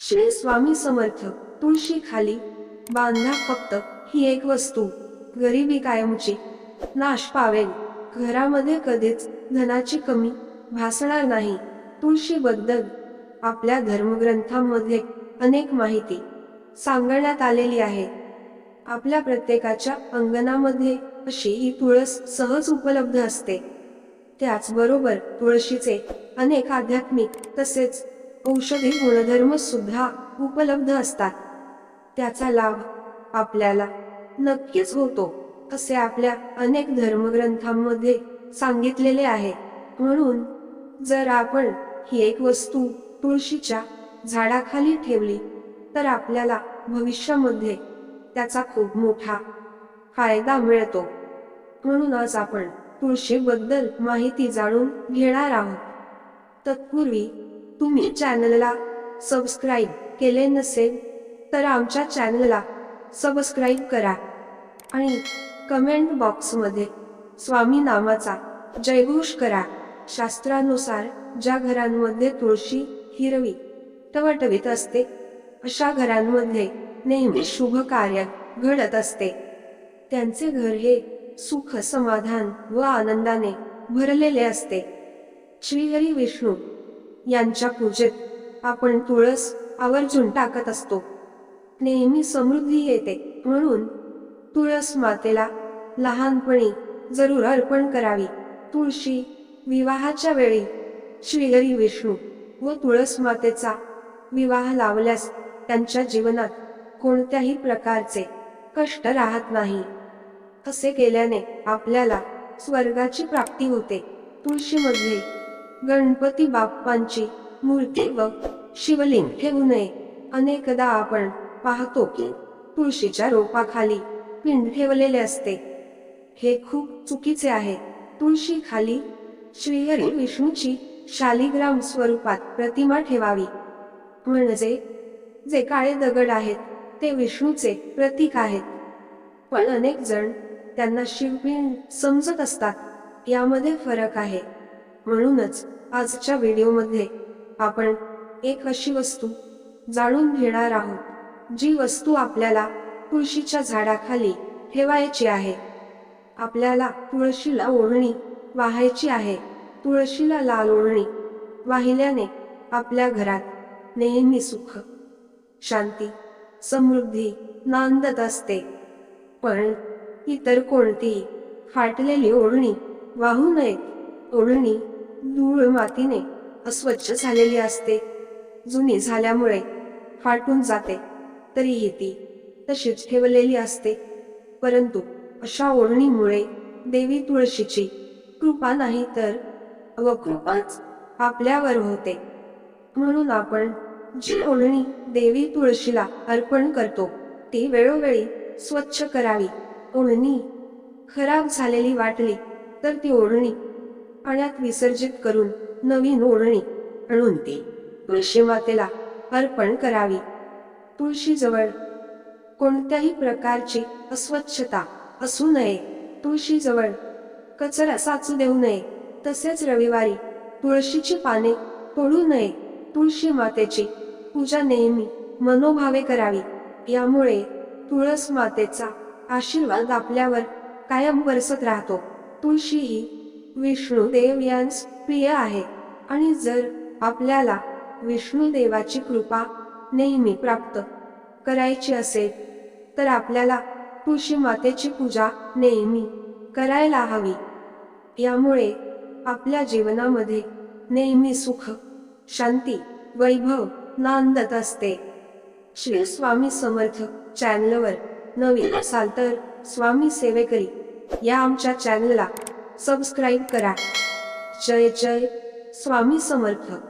श्री स्वामी समर्थ तुळशी खाली बांधा फक्त ही एक वस्तू. गरिबी कायमची. नाश पावेल. घरामध्ये कधीच धनाची कमी भासणार नाही. तुळशीबद्दल आपल्या धर्मग्रंथांमध्ये अनेक माहिती सांगण्यात आलेली आहे. आपल्या प्रत्येकाच्या अंगणामध्ये अशी ही तुळस सहज उपलब्ध असते. त्याचबरोबर तुळशीचे अनेक आध्यात्मिक तसेच औषधी गुणधर्म सुद्धा उपलब्ध असतात. त्याचा लाभ आपल्याला नक्कीच होतो असे आपल्या अनेक धर्मग्रंथांमध्ये सांगितलेले आहे. म्हणून जर आपण ही एक वस्तू तुळशीच्या झाडाखाली ठेवली तर आपल्याला भविष्यामध्ये त्याचा खूप मोठा फायदा मिळतो. म्हणून आज आपण तुळशीबद्दल माहिती जाणून घेणार आहोत. तत्पूर्वी तुम्ही चॅनलला सबस्क्राईब केले नसेल तर आमच्या चॅनलला सबस्क्राईब करा. आणि कमेंट बॉक्समध्ये स्वामी नामाचा जयघोष करा. शास्त्रानुसार ज्या घरांमध्ये तुळशी हिरवी टवटवीत असते अशा घरांमध्ये नेहमी शुभ कार्य घडत असते. त्यांचे घर हे सुख समाधान व आनंदाने भरलेले असते. श्रीहरी विष्णू यांच्या पूजेत. आपण तुळस आवर्जून टाकत असतो. नेहमी समृद्धी येते. म्हणून तुळस मातेला लहानपणी जरूर अर्पण करावी. तुळशी विवाहाच्या वेळी श्रीहरी विष्णू व तुळस मातेचा विवाह लावल्यास त्यांच्या जीवनात कोणत्याही प्रकारचे कष्ट राहत नाही. असे केल्याने आपल्याला स्वर्गाची प्राप्ती होते. तुळशीमध्ये गणपती बाप्पांची मूर्ती व शिवलिंग ठेवू नये अनेकदा आपण पाहतो की तुळशीच्या रोपाखाली पिंड ठेवलेले असते. हे खूप चुकीचे आहे. तुळशी खाली श्रीहरी विष्णूची शालिग्राम स्वरूपात प्रतिमा ठेवावी. म्हणजे जे काळे दगड आहेत ते विष्णूचे प्रतीक आहेत. पण अनेक जण त्यांना शिवपिंड समजत असतात. यामध्ये फरक आहे. म्हणूनच आजच्या व्हिडिओमध्ये आपण एक अशी वस्तू जाणून घेणार आहोत जी वस्तू आपल्याला तुळशीच्या झाडाखाली ठेवायची आहे. आपल्याला तुळशीला ओढणी वाहायची आहे. तुळशीला लाल ओढणी वाहिल्याने आपल्या घरात नेहमी सुख शांती समृद्धी नांदत असते. पण इतर कोणतीही फाटलेली ओढणी वाहू नयेत. ओढणी धूळ मातीने अस्वच्छ झालेली असते. जुनी झाल्यामुळे फाटून जाते तरीही ती तशीच ठेवलेली असते. परंतु अशा ओढणीमुळे देवी तुळशीची कृपा नाही तर अवकृपाच आपल्यावर होते. म्हणून आपण जी ओढणी देवी तुळशीला अर्पण करतो ती वेळोवेळी स्वच्छ करावी. ओढणी खराब झालेली वाटली तर ती ओढणी पाण्यात विसर्जित करून नवीन ओढणी आणून ती तुळशी मातेला अर्पण करावी. तुळशीजवळ कोणत्याही प्रकारची अस्वच्छता असू नये. तुळशीजवळ कचरा साचू देऊ नये. तसेच रविवारी तुळशीची पाने तोडू नये. तुळशी मातेची पूजा नेहमी मनोभावे करावी. यामुळे तुळस मातेचा आशीर्वाद आपल्यावर कायम बरसत राहतो. तुळशी ही विष्णू देव यांस प्रिय आहे. आणि जर आपल्याला विष्णुदेवाची कृपा नेहमी प्राप्त करायची असेल तर आपल्याला तुळशी मातेची पूजा नेहमी करायला हवी. यामुळे आपल्या जीवनामध्ये नेहमी सुख शांती वैभव नांदत असते. श्री स्वामी समर्थ चॅनलवर नवीन असाल तर स्वामी सेवेकरी या आमच्या चॅनलला सबस्क्राईब करा. जय जय. स्वामी समर्थ.